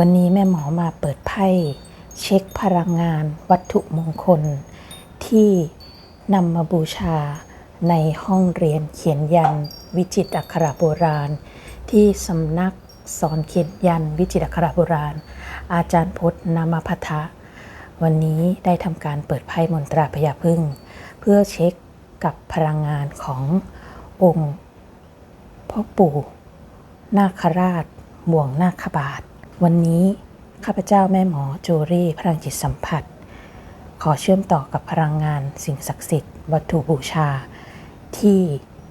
วันนี้แม่หมอมาเปิดไพ่เช็คพลังงานวัตถุมงคล ที่นำมาบูชาในห้องเรียนเขียนยัน วิจิตรอักขระโบราณ ที่สำนักสอนเขียนยันวิจิตรอักขระโบราณ อาจารย์พจน์นามพัทะวันนี้ได้ทำการเปิดไพ่มนตราพยาพึ่ง เพื่อเช็คกับพลังงานขององค์พ่อปู่นาคราชบ่วงนาคบาท วันนี้ข้าพเจ้าแม่หมอโจรี่พลังจิตสัมผัส ขอเชื่อมต่อกับพลังงานสิ่งศักดิ์สิทธิ์ วัตถุบูชา ที่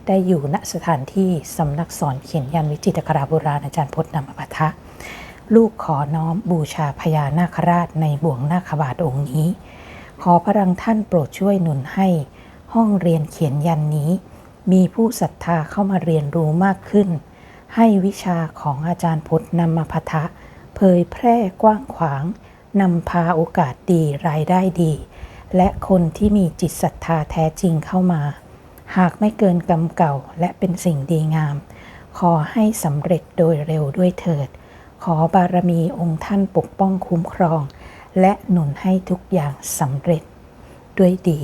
ได้อยู่ณสถานที่สำนักสอนเขียนยันวิจิตรกราโบราณอาจารย์พจนนามปะทะ ลูกขอน้อมบูชาพญานาคราชในบ่วงนาคบาทองค์นี้ ขอพลังท่านโปรดช่วยหนุนให้ห้องเรียนเขียนยันนี้ มีผู้ศรัทธาเข้ามาเรียนรู้มากขึ้น ให้วิชาของอาจารย์พุทธนำมาพทะ เผยแพร่กว้างขวางนำพาโอกาสดีรายได้ดี และคนที่มีจิตศรัทธาแท้จริงเข้ามา หากไม่เกินกรรมเก่าและเป็นสิ่งดีงาม ขอให้สำเร็จโดยเร็วด้วยเถิด ขอบารมีองค์ท่านปกป้องคุ้มครอง และหนุนให้ทุกอย่างสำเร็จด้วยดี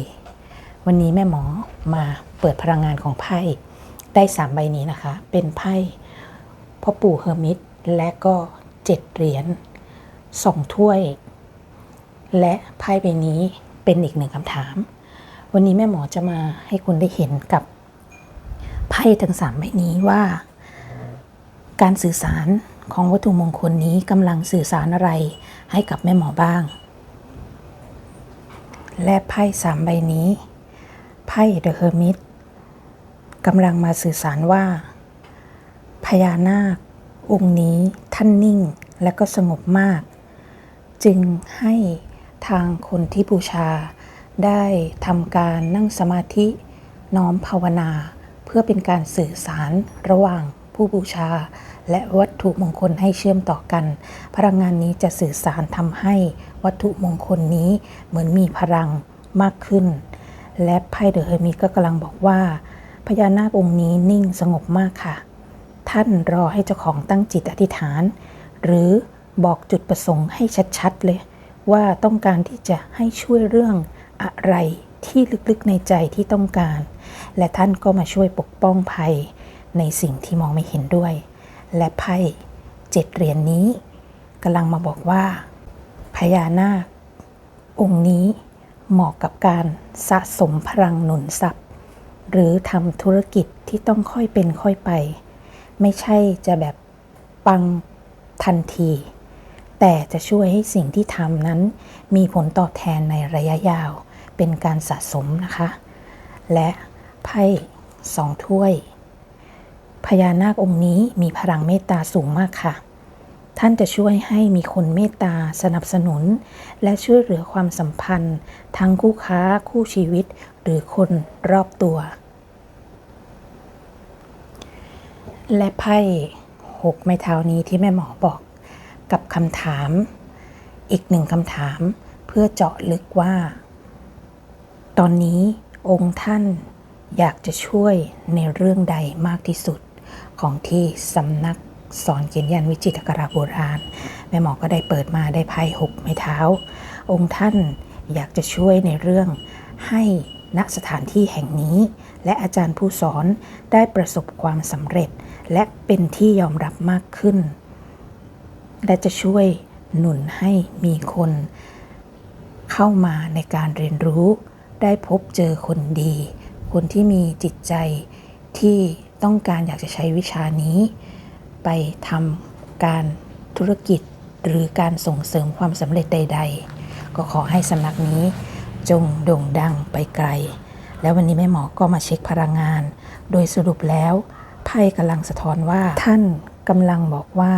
วันนี้แม่หมอมาเปิดพลังงานของไพ่ได้สามใบนี้นะคะ เป็นไพ่พ่อปู่เฮอร์มิตและก็ เจ็ดเหรียญสองถ้วย และไพ่ใบนี้เป็นอีกหนึ่งคำถาม วันนี้แม่หมอจะมาให้คุณได้เห็นกับไพ่ทั้งสามใบนี้ว่า การสื่อสารของวัตถุมงคลนี้กำลังสื่อสารอะไรให้กับแม่หมอบ้าง และไพ่สามใบนี้ไพ่เดอะเฮอร์มิตกำลังมาสื่อสารว่า พญานาคองค์นี้ ท่านนิ่งและก็สงบมาก จึงให้ทางคนที่บูชา ได้ทำการนั่งสมาธิน้อมภาวนา เพื่อเป็นการสื่อสารระหว่างผู้บูชา และวัตถุมงคลให้เชื่อมต่อกัน พลังงานนี้จะสื่อสารทำให้วัตถุมงคลนี้เหมือนมีพลังมากขึ้น และไพ่เดอะเฮอร์มิตก็กำลังบอกว่าพญานาคองค์นี้นิ่งสงบมากค่ะ ท่านรอให้เจ้าของตั้งจิตอธิษฐาน หรือบอกจุดประสงค์ให้ชัดๆเลย ว่าต้องการที่จะให้ช่วยเรื่องอะไรที่ลึกๆในใจที่ต้องการ และท่านก็มาช่วยปกป้องภัยในสิ่งที่มองไม่เห็นด้วย และไพ่เจ็ดเหรียญนนี้กำลังมาบอกว่า พญานาค องค์นี้เหมาะกับการสะสมพลังหนุนทรัพย์ หรือทำธุรกิจที่ต้องค่อยเป็นค่อยไป ไม่ใช่จะแบบปังทันที แต่จะช่วยให้สิ่งที่ทำนั้น มีผลตอบแทนในระยะยาว เป็นการสะสมนะคะ และไพ่สองถ้วย พญานาคองค์นี้มีพลังเมตตาสูงมากค่ะ ท่านจะช่วยให้มีคนเมตตาสนับสนุน และช่วยเหลือความสัมพันธ์ ทั้งคู่ค้าคู่ชีวิต หรือคนรอบตัว และไพ่หกไม้เท้านี้ที่แม่หมอบอกกับคำถาม อีกหนึ่งคำถามเพื่อเจาะลึกว่า ตอนนี้องค์ท่านอยากจะช่วยในเรื่องใดมากที่สุดของที่สำนักสอนเขียนยันวิจิตรกราโบราณ แม่หมอก็ได้เปิดมาได้ไพ่หกไม้เท้า องค์ท่านอยากจะช่วยในเรื่องให้ ณสถานที่แห่งนี้ และอาจารย์ผู้สอนได้ประสบความสำเร็จ และเป็นที่ยอมรับมากขึ้น และจะช่วยหนุนให้มีคน เข้ามาในการเรียนรู้ ได้พบเจอคนดี คนที่มีจิตใจที่ต้องการอยากจะใช้วิชานี้ ไปทำการธุรกิจหรือการส่งเสริมความสำเร็จใด ๆ ก็ขอให้สำนักนี้ จงโด่งดังไปไกล แล้ววันนี้แม่หมอก็มาเช็คพลังงาน โดยสรุปแล้วไพ่กำลังสะท้อนว่า ท่านกำลังบอกว่า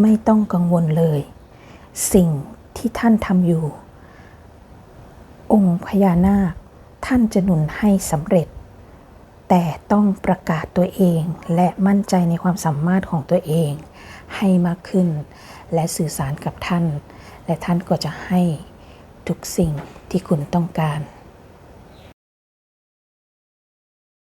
ไม่ต้องกังวลเลย สิ่งที่ท่านทำอยู่ องค์พญานาค ท่านจะหนุนให้สำเร็จ แต่ต้องประกาศตัวเองและมั่นใจในความสามารถของตัวเอง ให้มากขึ้น และสื่อสารกับท่าน และท่านก็จะให้ทุกสิ่ง ที่คุณต้องการ